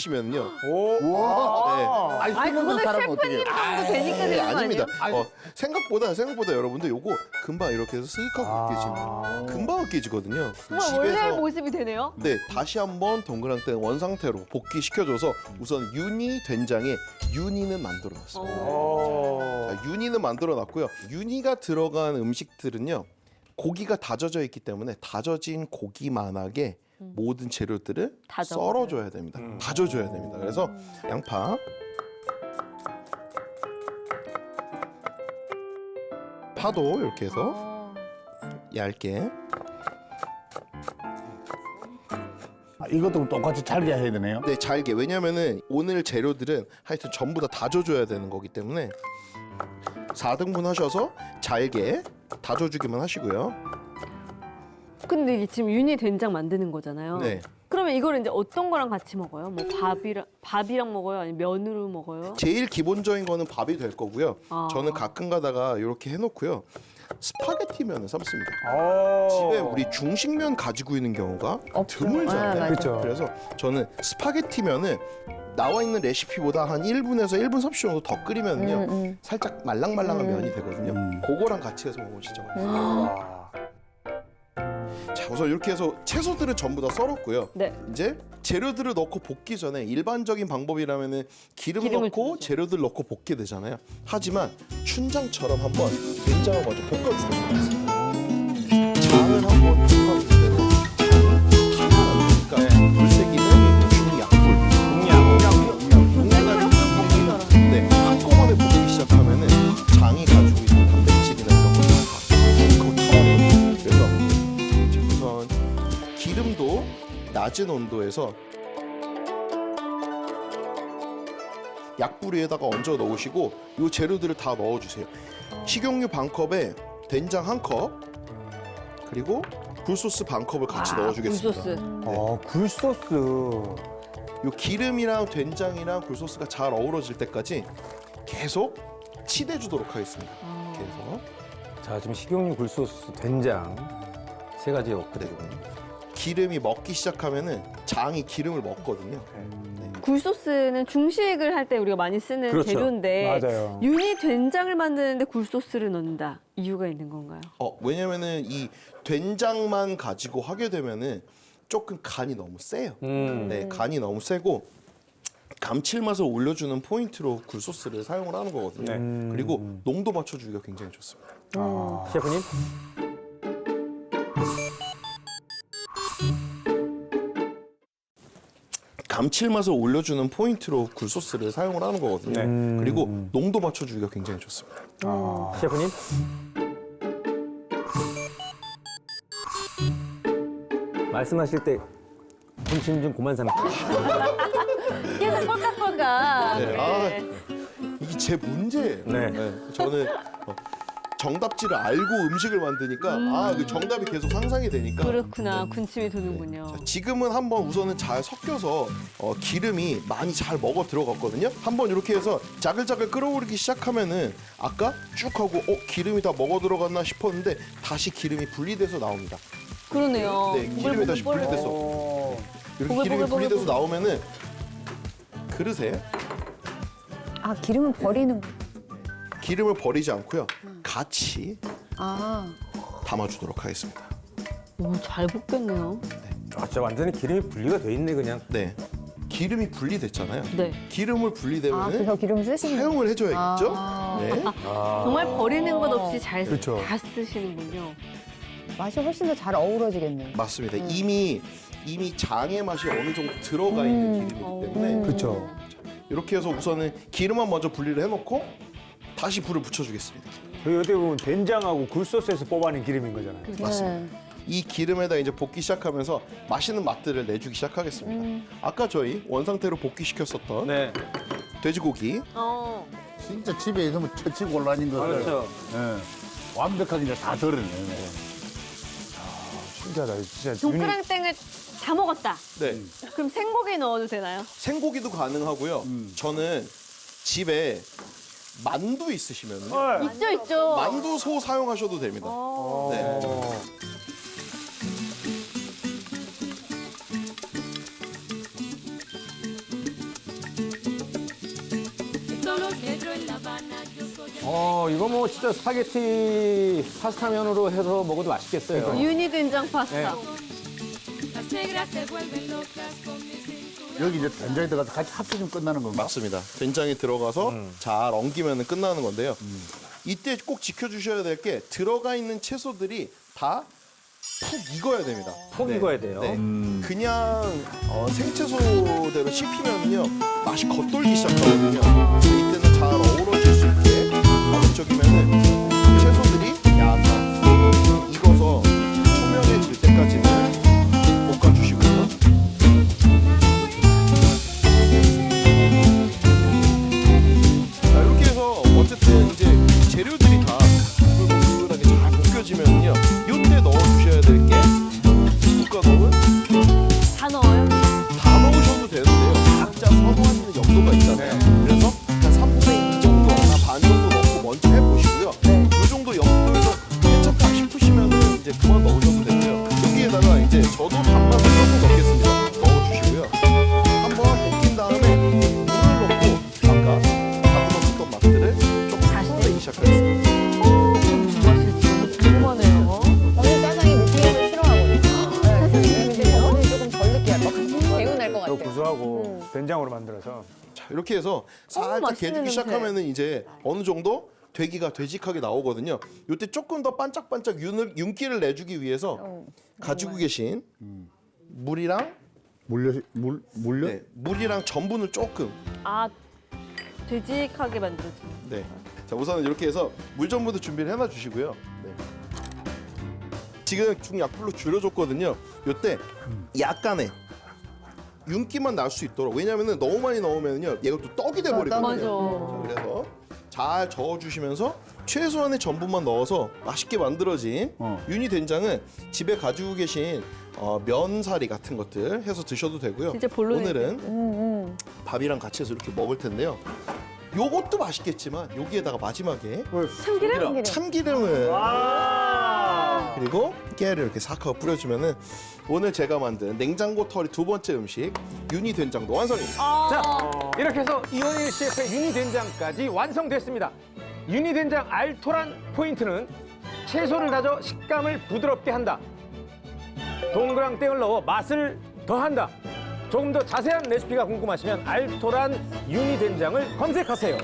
끼시면요. 우와. 아니, 아니 힘없는 그거는 사람은 어떻게 셰프님? 정도 되니까 네, 되는 거 아닙니다. 아니에요? 어, 생각보다 생각보다 여러분들 요거 금방 이렇게 해서 쓱 하고 깨집니다. 금방 깨지거든요. 정말 원래 모습이 되네요. 네, 다시 한번 동그랑땡 원상태로 복귀시켜줘서 우선 유니 된장에 유니는 만들어놨습니다. 자, 유니는 만들어놨고요. 유니가 들어간 음식들은요. 고기가 다져져 있기 때문에 다져진 고기만하게 모든 재료들을 썰어줘야 됩니다. 다져줘야 됩니다. 그래서 양파, 파도 이렇게 해서 어. 얇게 아, 이것도 똑같이 잘게 해야 되네요. 네, 잘게. 왜냐면은 오늘 재료들은 하여튼 전부 다 다져줘야 되는 거기 때문에 4등분 하셔서 잘게 다져주기만 하시고요. 근데 이게 지금 윤희 된장 만드는 거잖아요. 네. 그러면 이걸 이제 어떤 거랑 같이 먹어요? 뭐 밥이랑 밥이랑 먹어요? 아니면 면으로 먹어요? 제일 기본적인 거는 밥이 될 거고요. 아. 저는 가끔 가다가 이렇게 해놓고요. 스파게티면을 삶습니다. 어. 집에 우리 중식면 가지고 있는 경우가 드물잖아요. 아, 맞아요. 그쵸. 그래서 저는 스파게티면을 나와 있는 레시피보다 한 1분에서 1분 30초 정도 더 끓이면요. 살짝 말랑말랑한 면이 되거든요. 그거랑 같이 해서 먹으면 진짜 맛있어요. 자, 우선 이렇게 해서 채소들을 전부 다 썰었고요. 네. 이제 재료들을 넣고 볶기 전에 일반적인 방법이라면은 기름 기름을 넣고. 재료들 넣고 볶게 되잖아요. 하지만 춘장처럼 한번 된장을 먼저 볶아주는 거예요. 장을 한번 볶아 낮은 온도에서 약불 위에다가 얹어 넣으시고 이 재료들을 다 넣어주세요. 식용유 반 컵에 된장 한 컵, 그리고 굴소스 반 컵을 같이 넣어주겠습니다. 굴소스. 어, 굴소스. 요 기름이랑 된장이랑 굴소스가 잘 어우러질 때까지 계속 치대주도록 하겠습니다. 그래서 자, 지금 식용유, 굴소스, 된장 세 가지 엎드리고. 기름이 먹기 시작하면은 장이 기름을 먹거든요. 굴소스는 중식을 할 때 우리가 많이 쓰는 그렇죠. 재료인데 맞아요. 윤희 된장을 만드는데 굴소스를 넣는다. 이유가 있는 건가요? 어 왜냐면은 이 된장만 가지고 하게 되면은 조금 간이 너무 세요. 음. 네, 간이 너무 세고 감칠맛을 올려주는 포인트로 굴소스를 사용을 하는 거거든요. 네. 그리고 농도 맞춰주기가 굉장히 좋습니다. 셰프님? 감칠맛을 올려주는 포인트로 굴소스를 사용을 하는 거거든요. 네. 그리고 농도 맞춰주기가 굉장히 좋습니다. 셰프님? 말씀하실 때 군침 좀 그만 삼고. 계속 꼴깍꼴깍. 네, 아, 이게 제 문제예요. 네. 저는 어, 정답지를 알고 음식을 만드니까 아, 그 정답이 계속 상상이 되니까. 그렇구나. 군침이 도는군요. 자, 지금은 한번 우선은 잘 섞여서 어, 기름이 많이 잘 먹어 들어갔거든요. 한번 이렇게 해서 자글자글 끓어오르기 시작하면은 아까 쭉 하고 어 기름이 다 먹어 들어갔나 싶었는데 다시 기름이 분리돼서 나옵니다. 그러네요. 네, 기름이 다시 보글보글. 분리돼서 이렇게 보글, 기름이 보글, 보글, 분리돼서 나오면은 그릇에 아 기름은 버리는 거. 기름을 버리지 않고요. 같이 아 담아주도록 하겠습니다. 오, 잘 볶겠네요. 아, 진짜 완전히 기름이 분리가 돼 있네, 그냥. 네, 기름이 분리됐잖아요. 네. 기름을 아, 분리되면은 그래서 기름 쓰시는. 사용을 해줘야겠죠. 아. 네. 정말 버리는 것 없이 잘다 그렇죠. 쓰시는군요. 맛이 훨씬 더 잘 어우러지겠네요. 맞습니다. 이미 이미 장의 맛이 어느 정도 들어가 있는 기름이기 때문에 음. 그렇죠. 이렇게 해서 우선은 기름만 먼저 분리를 해놓고 다시 불을 붙여주겠습니다. 저희 어떻게 보면 된장하고 굴소스에서 뽑아낸 기름인 거잖아요. 맞습니다. 이 기름에다 이제 볶기 시작하면서 맛있는 맛들을 내주기 시작하겠습니다. 아까 저희 원상태로 볶기 시켰었던 네. 돼지고기 어. 진짜 집에 있으면 처치곤란인 것을 그렇죠. 예, 완벽하게 이제 다 덜어내요. 신기하다. 진짜 윤희 동그랑땡을 다 먹었다. 네 그럼 생고기 넣어도 되나요? 생고기도 가능하고요. 저는 집에 만두 있으시면 네. 있죠 있죠. 만두소 사용하셔도 됩니다. 아. 네. 어, 이거 뭐 진짜 스파게티 파스타면으로 해서 먹어도 맛있겠어요. 유니 된장 파스타. 네. 여기 이제 된장이 들어가서 같이 합쳐주면 끝나는 건가? 맞습니다. 된장이 들어가서 음. 잘 엉기면 끝나는 건데요. 이때 꼭 지켜주셔야 될 게 들어가 있는 채소들이 다 푹 익어야 됩니다. 푹 익어야 돼요. 네. 그냥 어, 생채소대로 씹히면요 맛이 겉돌기 시작하거든요. 이때는 잘 어우러질 수 있게 반쪽이면은 이제 그만 넣으셔도 되고요. 여기에다가 이제 저도 단맛을 조금 넣겠습니다. 넣어주시고요. 한번 볶인 다음에 물을 넣고 아까 다듬었었던 맛들을 조금 다시 내기 시작하겠습니다. 무슨 맛일지 궁금하네요. 저는 짜장이 느끼한 걸 싫어하거든요. 네. 근데 저는 조금 덜 느끼할 것 같아요. 개운할 것 또 같아요. 구수하고 된장으로 만들어서 자, 이렇게 해서 살짝 맛있는 개주기 냄새. 시작하면은 이제 어느 정도 되기가 되직하게 나오거든요. 이때 조금 더 반짝반짝 윤을, 윤기를 내주기 위해서 어, 가지고 계신 물이랑 물려 물 물려? 네, 물이랑 전분을 조금 아 되직하게 만들어진. 네. 자 우선은 이렇게 해서 물 전분도 준비를 해놔 주시고요. 네. 지금 중약불로 줄여줬거든요. 이때 약간의 윤기만 날 수 있도록 왜냐면은 너무 많이 넣으면요 얘가 또 떡이 돼 버리거든요. 맞아. 그래서 잘 저어주시면서 최소한의 전분만 넣어서 맛있게 만들어진 어. 유니 된장은 집에 가지고 계신 어, 면사리 같은 것들 해서 드셔도 되고요. 진짜 볼로네즈. 오늘은 음, 음. 밥이랑 같이 해서 이렇게 먹을 텐데요. 요것도 맛있겠지만 여기에다가 마지막에 참기름? 참기름을 그리고 깨를 이렇게 싹 하고 뿌려주면은 오늘 제가 만든 냉장고 털이 두 번째 음식 유니 된장도 완성입니다. 자 이렇게 해서 이원일 셰프의 유니 된장까지 완성됐습니다. 유니 된장 알토란 포인트는 채소를 다져 식감을 부드럽게 한다. 동그랑땡을 넣어 맛을 더한다. 조금 더 자세한 레시피가 궁금하시면 알토란 유니 된장을 검색하세요.